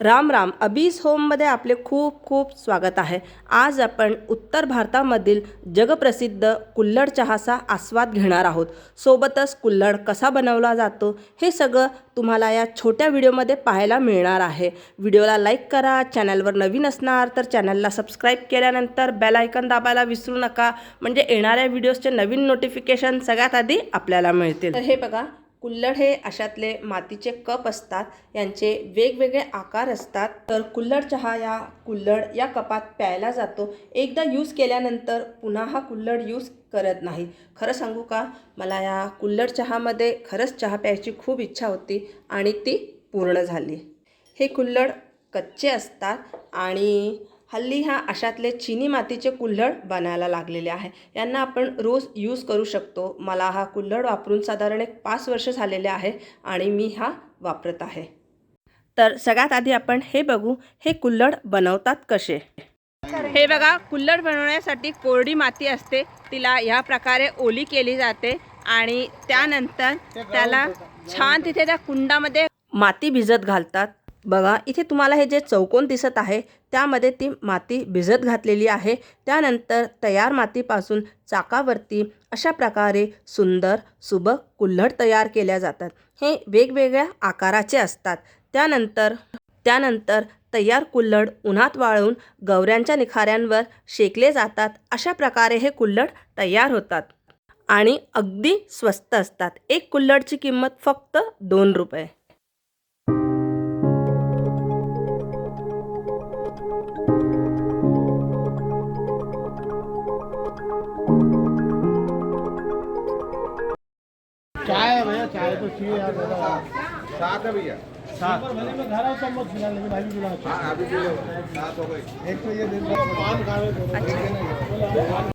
राम राम. अबीस होममध्ये आपले खूप खूप स्वागत आहे. आज आपण उत्तर भारतामधील जगप्रसिद्ध कुल्हड चहाचा आस्वाद घेणार आहोत. सोबतच कुल्हड कसा बनवला जातो हे सगळं तुम्हाला या छोट्या व्हिडिओमध्ये पाहायला मिळणार आहे. व्हिडिओला लाईक करा चॅनलवर नवीन असणार तर चॅनलला सबस्क्राईब केल्यानंतर बेल आयकन दाबायला विसरू नका. म्हणजे येणाऱ्या व्हिडिओजचे नवीन नोटिफिकेशन सगळ्यात आधी आपल्याला मिळतील. तर हे बघा कुल्हड हे अशातले मातीचे कप असतात यांचे वेगवेगळे आकार असतात. तर कुल्हड चहा या कुल्हड या कपात प्यायला जातो. एकदा यूज केल्यानंतर पुन्हा हा कुल्हड यूज करत नाही. खरं सांगू का? मला या कुल्हड चहामध्ये खरंच चहा प्यायची खूप इच्छा होती आणि ती पूर्ण झाली. हे कुल्हड कच्चे असतात आणि हल्ली ह्या अशातले चिनी मातीचे कुल्हड बनायला लागलेले आहे. यांना आपण रोज यूज करू शकतो. मला हा कुल्हड वापरून साधारण एक पाच वर्ष झालेले आहे आणि मी हा वापरत आहे. तर सगळ्यात आधी आपण हे बघू हे कुल्हड बनवतात कसे? हे बघा कुल्हड बनवण्यासाठी कोरडी माती असते. तिला ह्या प्रकारे ओली केली जाते आणि त्यानंतर त्याला छान तिथे त्या कुंडामध्ये माती भिजत घालतात. बघा इथे तुम्हाला हे जे चौकोन दिसत आहे त्यामध्ये ती माती भिजत घातलेली आहे. त्यानंतर तयार मातीपासून चाकावरती अशा प्रकारे सुंदर सुबक कुल्हड तयार केल्या जातात. हे वेगवेगळ्या आकाराचे असतात. त्यानंतर त्यानंतर तयार कुल्हड उन्हात वाळवून गवऱ्यांच्या निखाऱ्यांवर शेकले जातात. अशा प्रकारे हे कुल्हड तयार होतात आणि अगदी स्वस्त असतात. एक कुल्हडची किंमत फक्त दोन रुपये. चाय है भैया चाय तो चाहिए यार दादा। सात है भैया। सात। भले मैं घर आता मत खिला लेकिन अभी बुला हाँ। अभी भी लो सात हो गई। एक तो ये दिन पान खावे दोनों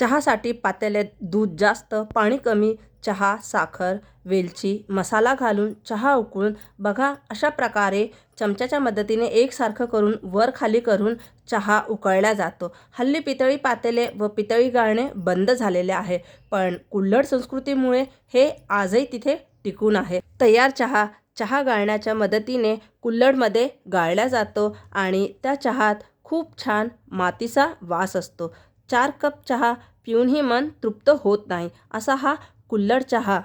चहासाठी पातेल्यात दूध जास्त पाणी कमी चहा साखर वेलची मसाला घालून चहा उकळून बघा अशा प्रकारे चमच्याच्या मदतीने एकसारखं करून वर खाली करून चहा उकळला जातो. हल्ली पितळी पातेले व पितळी गाळणे बंद झालेले आहे पण कुल्हड संस्कृतीमुळे हे आजही तिथे टिकून आहे. तयार चहा चहा गाळण्याच्या मदतीने कुल्हडमध्ये गाळला जातो आणि त्या चहात खूप छान मातीचा वास असतो. चार कप चहा पिऊनही मन तृप्त होत नाही असा हा कुल्हड चहा.